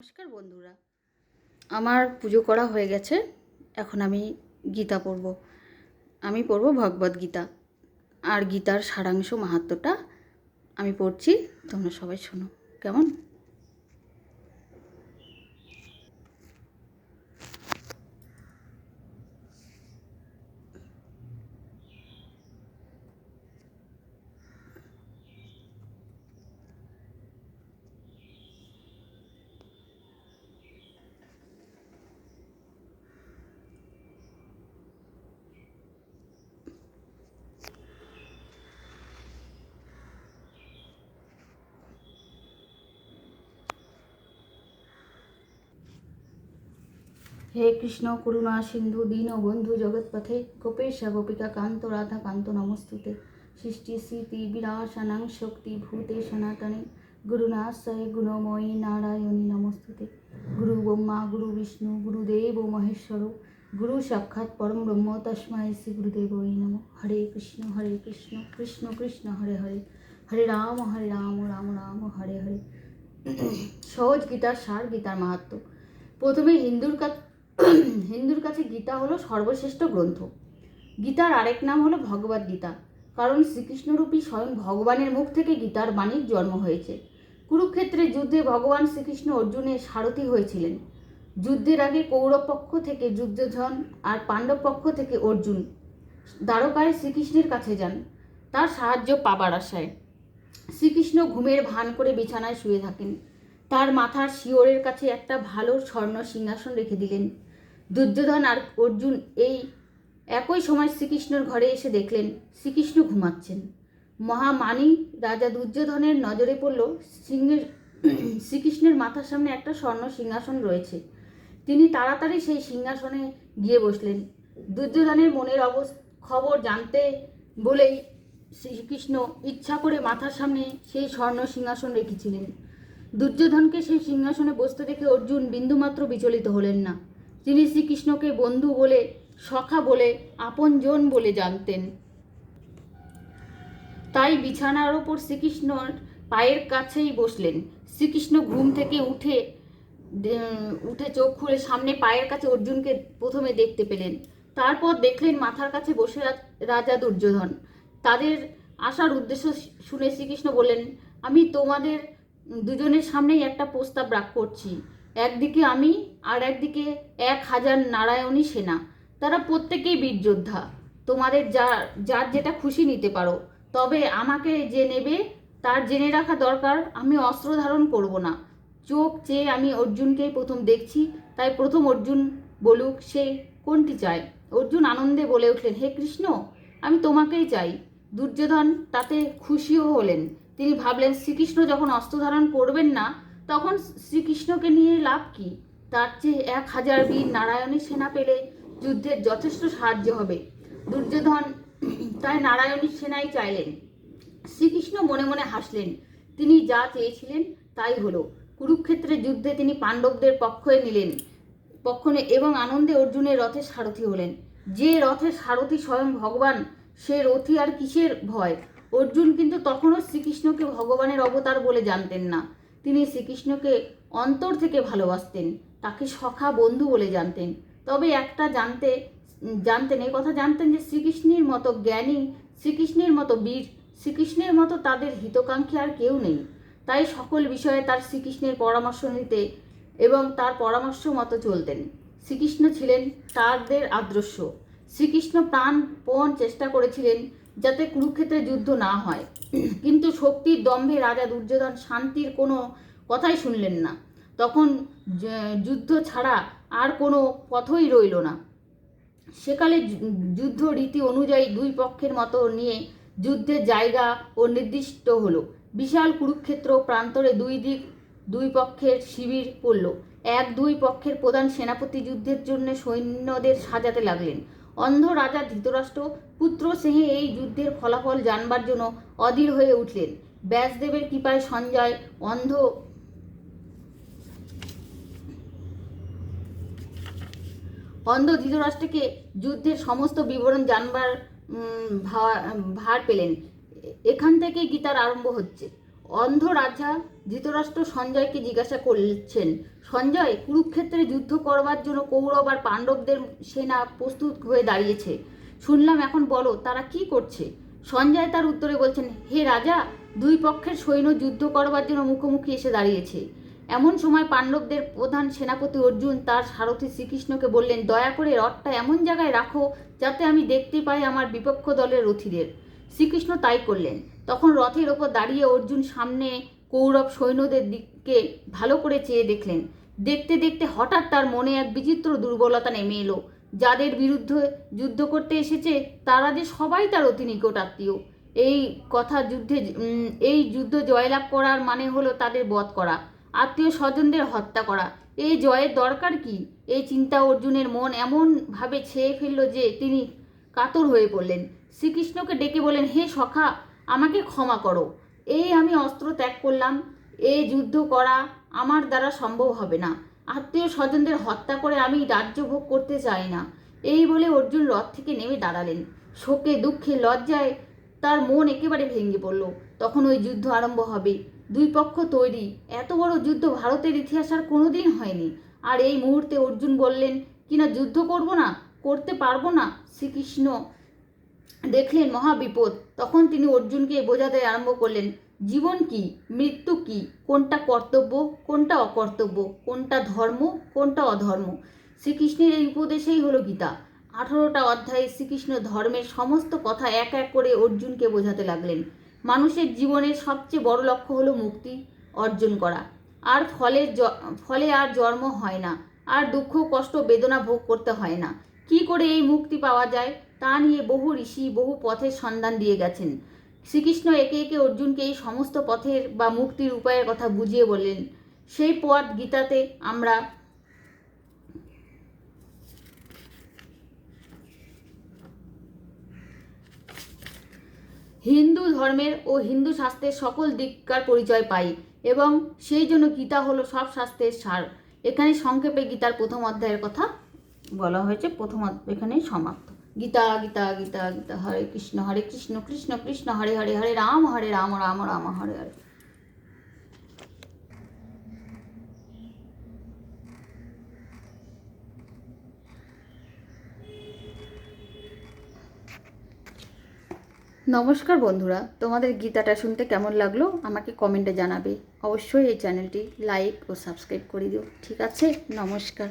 নমস্কার বন্ধুরা। আমার পুজো করা হয়ে গেছে, এখন আমি গীতা পড়ব। আমি পড়ব ভগবদ গীতা। আর গীতার সারাংশ মাহাত্মটা আমি পড়ছি, তোমরা সবাই শোনো। কেমন? হে কৃষ্ণ, করুণা, সিন্ধু, দীন বন্ধু জগৎপথে, গোপেশ, গোপিকা, কান্ত, রাধা, কান্ত, নমস্তুতে। সৃষ্টি, স্মৃতি বিরাসানাং শক্তি, ভূতে, সনাতনে। গুরুনাশ্রয়ে গুণময়ী নারায়ণী নমস্তুতে। গুরু ব্রহ্মা, গুরু বিষ্ণু, গুরুদেব মহেশ্বর, গুরু সাক্ষাৎ পরম ব্রহ্ম তস্মাই শ্রী গুরুদেব নম। হরে কৃষ্ণ হরে কৃষ্ণ কৃষ্ণ কৃষ্ণ, হরে হরে। হরে রাম হরে রাম রাম রাম, হরে হরে। সহজ গীতার সার গীতার মাহাত্ম্য প্রথমে হিন্দুর কাছে হিন্দুর কাছে গীতা হলো সর্বশ্রেষ্ঠ গ্রন্থ। গীতার আরেক নাম হলো ভগবদ গীতা, কারণ শ্রীকৃষ্ণরূপী স্বয়ং ভগবানের মুখ থেকে গীতার বাণীর জন্ম হয়েছে। কুরুক্ষেত্রে যুদ্ধে ভগবান শ্রীকৃষ্ণ অর্জুনের সারথি হয়েছিলেন। যুদ্ধের আগে কৌরব পক্ষ থেকে যুদ্ধধন আর পাণ্ডব পক্ষ থেকে অর্জুন দ্বারকায় শ্রীকৃষ্ণের কাছে যান। তার সাহায্য পাবার আশায়। শ্রীকৃষ্ণ ঘুমের ভান করে বিছানায় শুয়ে থাকেন। তার মাথার শিওরের কাছে একটা ভালো স্বর্ণ সিংহাসন রেখে দিলেন। দুর্যোধন আর অর্জুন এই একই সময় শ্রীকৃষ্ণর ঘরে এসে দেখলেন শ্রীকৃষ্ণ ঘুমাচ্ছেন। মহামানি রাজা দুর্যোধনের নজরে পড়ল সিংহের, শ্রীকৃষ্ণের মাথার সামনে একটা স্বর্ণ সিংহাসন রয়েছে। তিনি তাড়াতাড়ি সেই সিংহাসনে গিয়ে বসলেন। দুর্যোধনের মনের অবস, খবর জানতে বলেই শ্রীকৃষ্ণ ইচ্ছা করে মাথার সামনে সেই স্বর্ণ সিংহাসন রেখেছিলেন। দুর্যোধনকে সেই সিংহাসনে বসতে দেখে অর্জুন বিন্দুমাত্র বিচলিত হলেন না। তিনি শ্রীকৃষ্ণকে বন্ধু বলে, সখা বলে, আপনজন বলে জানতেন। তাই বিছানার ওপর শ্রীকৃষ্ণর পায়ের কাছেই বসলেন। শ্রীকৃষ্ণ ঘুম থেকে উঠে উঠে চোখ খুলে সামনে পায়ের কাছে অর্জুনকে প্রথমে দেখতে পেলেন। তারপর দেখলেন মাথার কাছে বসে রাজা দুর্যোধন। তাদের আসার উদ্দেশ্য শুনে শ্রীকৃষ্ণ বললেন, আমি তোমাদের দুজনের সামনেই একটা প্রস্তাব রাখ করছি। একদিকে আমি আর একদিকে এক হাজার নারায়ণী সেনা। তারা প্রত্যেকেই বীর যোদ্ধা। তোমাদের যা যার যেটা খুশি নিতে পারো। তবে আমাকে যে নেবে, তার জেনে রাখা দরকার, আমি অস্ত্র ধারণ করব না। চোখ চেয়ে আমি অর্জুনকেই প্রথম দেখছি, তাই প্রথম অর্জুন বলুক সে কোনটি চায়। অর্জুন আনন্দে বলে উঠলেন, হে কৃষ্ণ, আমি তোমাকেই চাই। দুর্যোধন তাতে খুশিও হলেন। তিনি ভাবলেন, শ্রীকৃষ্ণ যখন অস্ত্র ধারণ করবেন না তখন শ্রীকৃষ্ণকে নিয়ে লাভ কি? তার চেয়ে এক হাজার বীর নারায়ণী সেনা পেলে যুদ্ধের যথেষ্ট সাহায্য হবে। দুর্যোধন তাই নারায়ণী সেনাই চাইলেন। শ্রীকৃষ্ণ মনে মনে হাসলেন, তিনি যা চেয়েছিলেন তাই হলো। কুরুক্ষেত্রের যুদ্ধে তিনি পাণ্ডবদের পক্ষে নিলেন, পক্ষনে এবং আনন্দে অর্জুনের রথের সারথি হলেন। যে রথের সারথি স্বয়ং ভগবান, সে রথি আর কিসের ভয়? অর্জুন কিন্তু তখনও শ্রীকৃষ্ণকে ভগবানের অবতার বলে জানতেন না। তিনি শ্রীকৃষ্ণকে অন্তর থেকে ভালোবাসতেন, তাকে সখা বন্ধু বলে জানতেন। তবে একটা জানতে, জানতেন, এই কথা জানতেন যে শ্রীকৃষ্ণের মতো জ্ঞানী, শ্রীকৃষ্ণের মতো বীর, শ্রীকৃষ্ণের মতো তাদের হিতকাঙ্ক্ষী আর কেউ নেই। তাই সকল বিষয়ে তার শ্রীকৃষ্ণের পরামর্শ নিতে এবং তার পরামর্শ মতো চলতেন। শ্রীকৃষ্ণ ছিলেন তাদের আদর্শ। শ্রীকৃষ্ণ প্রাণপণ চেষ্টা করেছিলেন যাতে কুরুক্ষেত্রে যুদ্ধ না হয়। কিন্তু শক্তির দম্ভে রাজা দুর্যোধন শান্তির কোনো কথাই শুনলেন না। তখন যুদ্ধ ছাড়া আর কোনো পথই রইল না। সেকালে যুদ্ধ রীতি অনুযায়ী দুই পক্ষের মতো নিয়ে যুদ্ধের জায়গা ও নির্দিষ্ট হলো। বিশাল কুরুক্ষেত্র প্রান্তরে দুই দিক, দুই পক্ষের শিবির পড়ল। এক দুই পক্ষের প্রধান সেনাপতি যুদ্ধের জন্য সৈন্যদের সাজাতে লাগলেন। অন্ধ রাজা ধৃতরাষ্ট্র পুত্র সিংহে এই যুদ্ধের ফলাফল জানবার জন্য অধীর হয়ে উঠলেন। ব্যাসদেবের কৃপায় সঞ্জয় অন্ধ অন্ধ ধৃতরাষ্ট্রকে যুদ্ধের সমস্ত বিবরণ জানবার ভার পেলেন। এখান থেকে গীতার আরম্ভ হচ্ছে। অন্ধ রাজা ধৃতরাষ্ট্র সঞ্জয়কে জিজ্ঞাসা করছেন, সঞ্জয়, কুরুক্ষেত্রে যুদ্ধ করবার জন্য কৌরব আর পাণ্ডবদের সেনা প্রস্তুত হয়ে দাঁড়িয়েছে। শুনলাম এখন বলো, তারা কি করছে? সঞ্জয় তার উত্তরে বলছেন, হে রাজা, দুই পক্ষের সৈন্য যুদ্ধ করবার জন্য মুখোমুখি এসে দাঁড়িয়েছে। এমন সময় পাণ্ডবদের প্রধান সেনাপতি অর্জুন তার সারথি শ্রীকৃষ্ণকে বললেন, দয়া করে রথটা এমন জায়গায় রাখো যাতে আমি দেখতে পাই আমার বিপক্ষ দলের রথীদের। শ্রীকৃষ্ণ তাই করলেন। তখন রথের ওপর দাঁড়িয়ে অর্জুন সামনে কৌরব সৈন্যদের দিকে ভালো করে চেয়ে দেখলেন। দেখতে দেখতে হঠাৎ তার মনে এক বিচিত্র দুর্বলতা নেমে এলো। যাদের বিরুদ্ধে যুদ্ধ করতে এসেছে, তারা যে সবাই তার অতি নিকট আত্মীয়। এই কথা যুদ্ধে এই যুদ্ধ জয়লাভ করার মানে হলো তাদের বধ করা, আত্মীয় স্বজনদের হত্যা করা। এই জয়ের দরকার কি? এই চিন্তা অর্জুনের মন এমনভাবে ছেয়ে ফেলল যে তিনি কাতর হয়ে পড়লেন। শ্রীকৃষ্ণকে ডেকে বলেন, হে সখা, আমাকে ক্ষমা করো। এই আমি অস্ত্র ত্যাগ করলাম, এই যুদ্ধ করা আমার দ্বারা সম্ভব হবে না। আত্মীয় স্বজনদের হত্যা করে আমি রাজ্য ভোগ করতে চাই না। এই বলে অর্জুন রথ থেকে নেমে দাঁড়ালেন। শোকে দুঃখে লজ্জায় তার মন একেবারে ভেঙে পড়ল। তখন ওই যুদ্ধ আরম্ভ হবে। দুই পক্ষ তৈরি। এত বড় যুদ্ধ ভারতের ইতিহাস আর কোনোদিন হয়নি। আর এই মুহূর্তে অর্জুন বললেন কিনা যুদ্ধ করব না? করতে পারব না? শ্রীকৃষ্ণ দেখলেন মহাবিপদ। তখন তিনি অর্জুনকে বোঝাতে আরম্ভ করলেন, জীবন কি? মৃত্যু কি? কোনটা কর্তব্য, কোনটা অকর্তব্য? কোনটা ধর্ম, কোনটা অধর্ম? শ্রীকৃষ্ণের এই উপদেশেই হলো গীতা। আঠারোটা অধ্যায়ে শ্রীকৃষ্ণ ধর্মের সমস্ত কথা এক এক করে অর্জুনকে বোঝাতে লাগলেন। মানুষের জীবনের সবচেয়ে বড় লক্ষ্য হলো মুক্তি অর্জন করা। আর ফলে ফলে আর জন্ম হয় না। আর দুঃখ, কষ্ট, বেদনা ভোগ করতে হয় না। কি করে এই মুক্তি পাওয়া যায় তা নিয়ে বহু ঋষি বহু পথের সন্ধান দিয়ে গেছেন। শ্রীকৃষ্ণ একে একে অর্জুনকে এই সমস্ত পথের বা মুক্তির উপায়ের কথা বুঝিয়ে বললেন। সেই পথ গীতাতে আমরা হিন্দু ধর্মের ও হিন্দু শাস্ত্রের সকল দিককার পরিচয় পাই এবং সেই জন্য গীতা হলো সব শাস্ত্রের সার। এখানে সংক্ষেপে গীতার প্রথম অধ্যায়ের কথা বলা হয়েছে, প্রথম এখানেই সমাপ্ত। গীতা গীতা গীতা গীতা, হরে কৃষ্ণ হরে কৃষ্ণ কৃষ্ণ কৃষ্ণ, হরে হরে হরে রাম হরে রাম রাম রাম, হরে হরে। নমস্কার বন্ধুরা, তোমাদের গীতাটা শুনতে কেমন লাগল আমাকে কমেন্টে জানাবে। অবশ্যই এই চ্যানেলটি লাইক ও সাবস্ক্রাইব করে দিও। ঠিক আছে, নমস্কার।